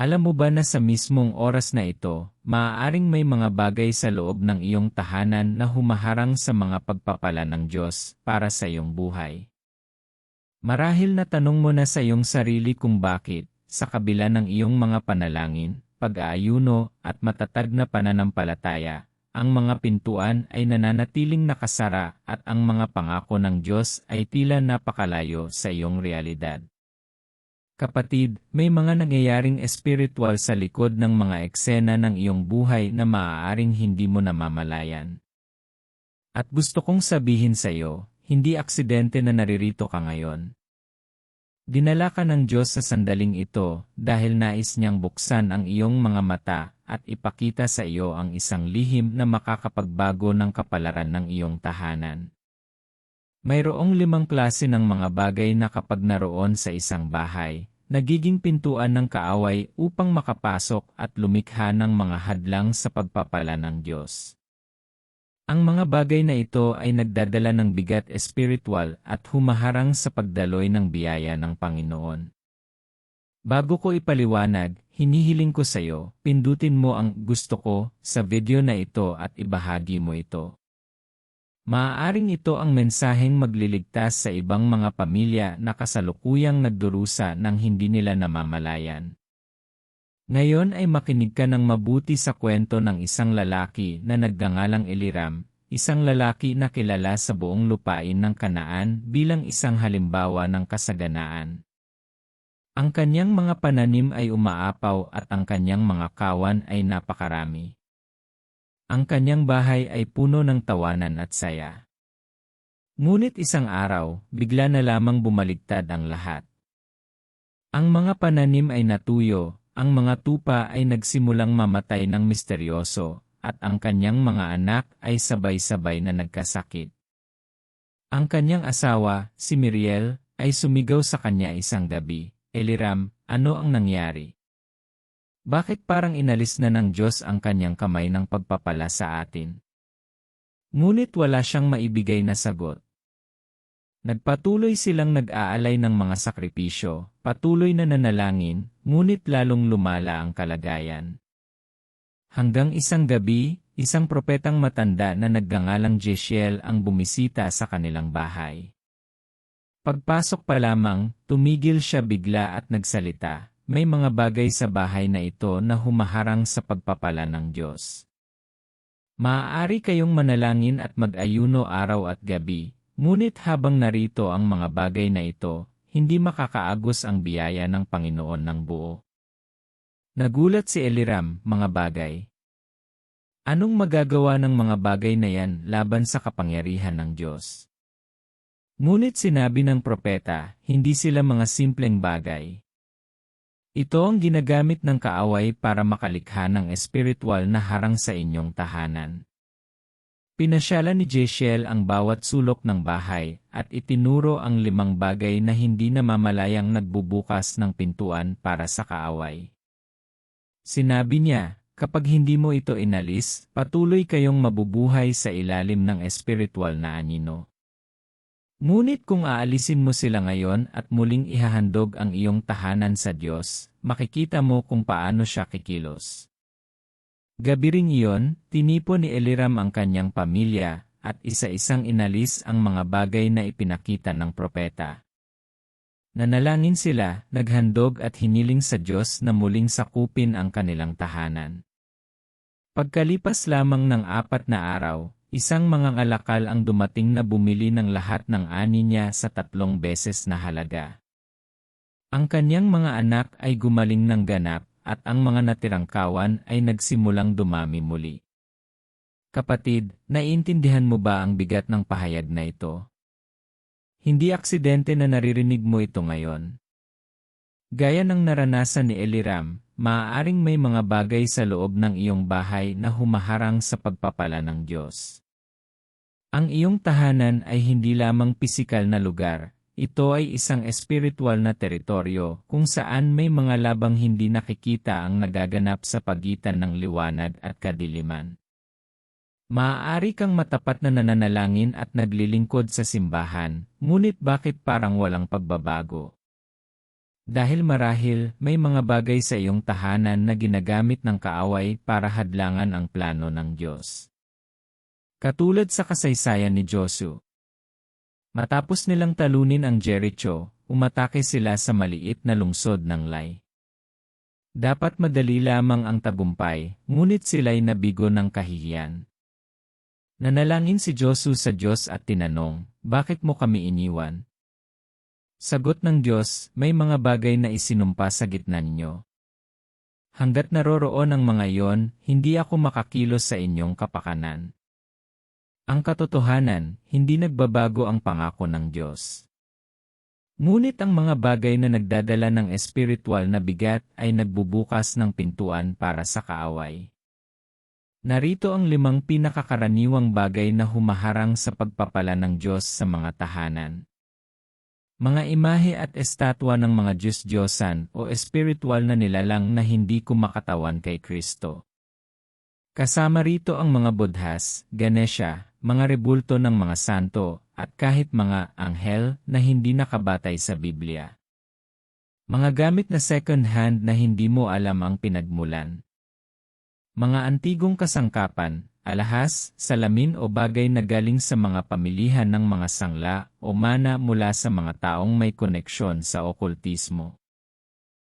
Alam mo ba na sa mismong oras na ito, maaaring may mga bagay sa loob ng iyong tahanan na humaharang sa mga pagpapala ng Diyos para sa iyong buhay? Marahil na tanong mo na sa iyong sarili kung bakit, sa kabila ng iyong mga panalangin, pag-aayuno at matatag na pananampalataya, ang mga pintuan ay nananatiling nakasara at ang mga pangako ng Diyos ay tila napakalayo sa iyong realidad. Kapatid, may mga nangyayaring espiritual sa likod ng mga eksena ng iyong buhay na maaaring hindi mo namamalayan. At gusto kong sabihin sa iyo, hindi aksidente na naririto ka ngayon. Dinala ka ng Diyos sa sandaling ito dahil nais niyang buksan ang iyong mga mata at ipakita sa iyo ang isang lihim na makakapagbago ng kapalaran ng iyong tahanan. Mayroong limang klase ng mga bagay na kapag naroon sa isang bahay, nagiging pintuan ng kaaway upang makapasok at lumikha ng mga hadlang sa pagpapala ng Diyos. Ang mga bagay na ito ay nagdadala ng bigat espiritual at humaharang sa pagdaloy ng biyaya ng Panginoon. Bago ko ipaliwanag, hinihiling ko sa iyo, pindutin mo ang gusto ko sa video na ito at ibahagi mo ito. Maaaring ito ang mensaheng magliligtas sa ibang mga pamilya na kasalukuyang nagdurusa ng hindi nila namamalayan. Ngayon ay makinig ka ng mabuti sa kwento ng isang lalaki na nagngangalang Eliram, isang lalaki na kilala sa buong lupain ng Kanaan bilang isang halimbawa ng kasaganaan. Ang kanyang mga pananim ay umaapaw at ang kanyang mga kawan ay napakarami. Ang kanyang bahay ay puno ng tawanan at saya. Ngunit isang araw, bigla na lamang bumaligtad ang lahat. Ang mga pananim ay natuyo, ang mga tupa ay nagsimulang mamatay ng misteryoso, at ang kanyang mga anak ay sabay-sabay na nagkasakit. Ang kanyang asawa, si Miriel, ay sumigaw sa kanya isang gabi, Eliram, ano ang nangyari? Bakit parang inalis na ng Diyos ang kanyang kamay ng pagpapala sa atin? Ngunit wala siyang maibigay na sagot. Nagpatuloy silang nag-aalay ng mga sakripisyo, patuloy na nanalangin, ngunit lalong lumala ang kalagayan. Hanggang isang gabi, isang propetang matanda na naggangalang Jeshiel ang bumisita sa kanilang bahay. Pagpasok pa lamang, tumigil siya bigla at nagsalita, may mga bagay sa bahay na ito na humaharang sa pagpapala ng Diyos. Maaari kayong manalangin at mag-ayuno araw at gabi, ngunit habang narito ang mga bagay na ito, hindi makakaagos ang biyaya ng Panginoon ng buo. Nagulat si Eliram, mga bagay. Anong magagawa ng mga bagay na yan laban sa kapangyarihan ng Diyos? Ngunit sinabi ng propeta, hindi sila mga simpleng bagay, ito ang ginagamit ng kaaway para makalikha ng espiritual na harang sa inyong tahanan. Pinasyalan ni Jeshiel ang bawat sulok ng bahay at itinuro ang limang bagay na hindi namamalayang nagbubukas ng pintuan para sa kaaway. Sinabi niya, kapag hindi mo ito inalis, patuloy kayong mabubuhay sa ilalim ng espiritual na anino. Ngunit kung aalisin mo sila ngayon at muling ihahandog ang iyong tahanan sa Diyos, makikita mo kung paano siya kikilos. Gabi ring iyon, tinipon ni Eliram ang kanyang pamilya, at isa-isang inalis ang mga bagay na ipinakita ng propeta. Nanalangin sila, naghandog at hiniling sa Diyos na muling sakupin ang kanilang tahanan. Pagkalipas lamang ng apat na araw, Isang mga alakal ang dumating na bumili ng lahat ng ani niya sa tatlong beses na halaga. Ang kanyang mga anak ay gumaling ng ganap at ang mga natirang kawan ay nagsimulang dumami muli. Kapatid, naiintindihan mo ba ang bigat ng pahayag na ito? Hindi aksidente na naririnig mo ito ngayon. Gaya ng naranasan ni Eliram, maaaring may mga bagay sa loob ng iyong bahay na humaharang sa pagpapala ng Diyos. Ang iyong tahanan ay hindi lamang pisikal na lugar, ito ay isang espiritual na teritoryo kung saan may mga labang hindi nakikita ang nagaganap sa pagitan ng liwanag at kadiliman. Maaari kang matapat na nananalangin at naglilingkod sa simbahan, ngunit bakit parang walang pagbabago? Dahil marahil may mga bagay sa iyong tahanan na ginagamit ng kaaway para hadlangan ang plano ng Diyos. Katulad sa kasaysayan ni Josu. Matapos nilang talunin ang Jericho, umatake sila sa maliit na lungsod ng Lai. Dapat madali lamang ang tagumpay, ngunit sila'y nabigo ng kahihiyan. Nanalangin si Josu sa Diyos at tinanong, Bakit mo kami iniwan? Sagot ng Diyos, may mga bagay na isinumpa sa gitna ninyo. Hanggat naroroon ang mga iyon, hindi ako makakilos sa inyong kapakanan. Ang katotohanan, hindi nagbabago ang pangako ng Diyos. Ngunit ang mga bagay na nagdadala ng espiritual na bigat ay nagbubukas ng pintuan para sa kaaway. Narito ang limang pinakakaraniwang bagay na humaharang sa pagpapala ng Diyos sa mga tahanan. Mga imahe at estatwa ng mga Diyos-Diyosan o espiritual na nilalang na hindi kumakatawan kay Kristo. Kasama rito ang mga budhas, Ganesha, mga rebulto ng mga santo, at kahit mga anghel na hindi nakabatay sa Biblia. Mga gamit na second-hand na hindi mo alam ang pinagmulan. Mga antigong kasangkapan, alahas, salamin o bagay na galing sa mga pamilihan ng mga sangla o mana mula sa mga taong may koneksyon sa okultismo.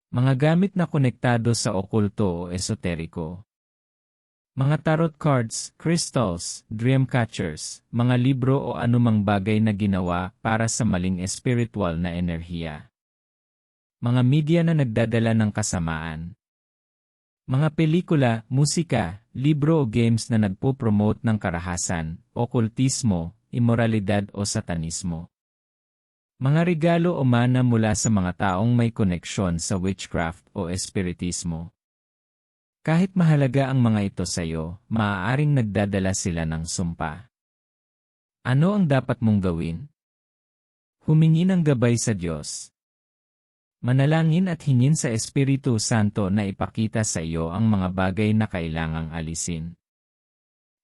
Mga gamit na konektado sa okulto o esoteriko. Mga tarot cards, crystals, dream catchers, mga libro o anumang bagay na ginawa para sa maling espiritual na enerhiya. Mga media na nagdadala ng kasamaan. Mga pelikula, musika, libro o games na nagpo-promote ng karahasan, okultismo, imoralidad o satanismo. Mga regalo o mana mula sa mga taong may koneksyon sa witchcraft o espiritismo. Kahit mahalaga ang mga ito sa iyo, maaaring nagdadala sila ng sumpa. Ano ang dapat mong gawin? Humingi ng gabay sa Diyos. Manalangin at hingin sa Espiritu Santo na ipakita sa iyo ang mga bagay na kailangang alisin.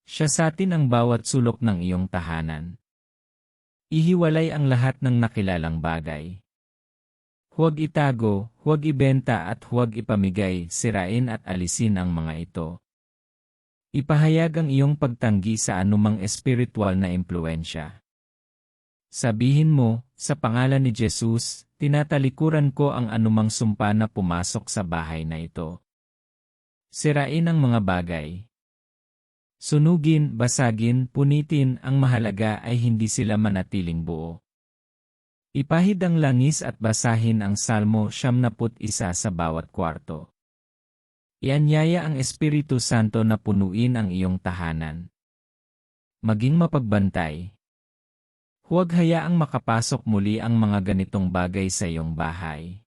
Siya sa atin ang bawat sulok ng iyong tahanan. Ihiwalay ang lahat ng nakilalang bagay. Huwag itago, huwag ibenta at huwag ipamigay, sirain at alisin ang mga ito. Ipahayag ang iyong pagtanggi sa anumang espiritual na impluensya. Sabihin mo, sa pangalan ni Jesus, tinatalikuran ko ang anumang sumpa na pumasok sa bahay na ito. Sirain ang mga bagay. Sunugin, basagin, punitin, ang mahalaga ay hindi sila manatiling buo. Ipahid ang langis at basahin ang Salmo 71 sa bawat kwarto. Ianyaya ang Espiritu Santo na punuin ang iyong tahanan. Maging mapagbantay. Huwag hayaang makapasok muli ang mga ganitong bagay sa iyong bahay.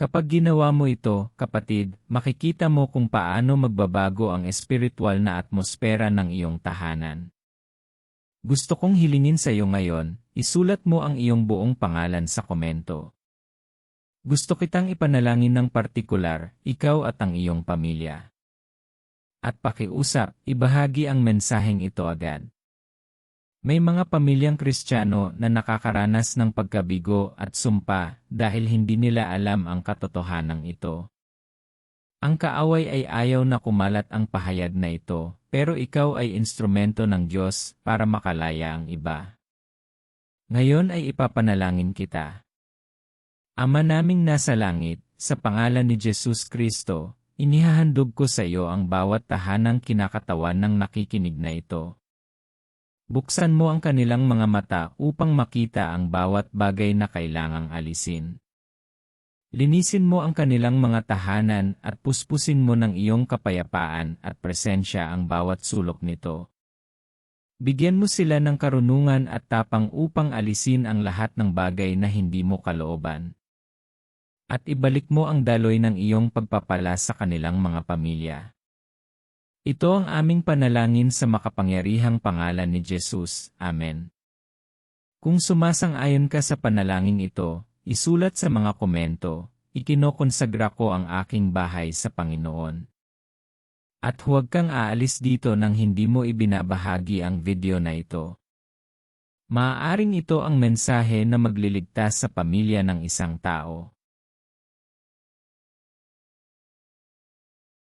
Kapag ginawa mo ito, kapatid, makikita mo kung paano magbabago ang espiritual na atmosfera ng iyong tahanan. Gusto kong hilingin sa iyo ngayon, isulat mo ang iyong buong pangalan sa komento. Gusto kitang ipanalangin ng partikular, ikaw at ang iyong pamilya. At pakiusap, ibahagi ang mensaheng ito agad. May mga pamilyang kristyano na nakakaranas ng pagkabigo at sumpa dahil hindi nila alam ang katotohanan ito. Ang kaaway ay ayaw na kumalat ang pahayag na ito, pero ikaw ay instrumento ng Diyos para makalaya ang iba. Ngayon ay ipapanalangin kita. Ama naming nasa langit, sa pangalan ni Jesus Kristo, inihahandog ko sa iyo ang bawat tahanang kinakatawan ng nakikinig na ito. Buksan mo ang kanilang mga mata upang makita ang bawat bagay na kailangang alisin. Linisin mo ang kanilang mga tahanan at puspusin mo ng iyong kapayapaan at presensya ang bawat sulok nito. Bigyan mo sila ng karunungan at tapang upang alisin ang lahat ng bagay na hindi mo kalooban. At ibalik mo ang daloy ng iyong pagpapala sa kanilang mga pamilya. Ito ang aming panalangin sa makapangyarihang pangalan ni Jesus. Amen. Kung sumasang-ayon ka sa panalangin ito, Isulat sa mga komento, ikinokonsagra ko ang aking bahay sa Panginoon. At huwag kang aalis dito nang hindi mo ibinabahagi ang video na ito. Maaaring ito ang mensahe na magliligtas sa pamilya ng isang tao.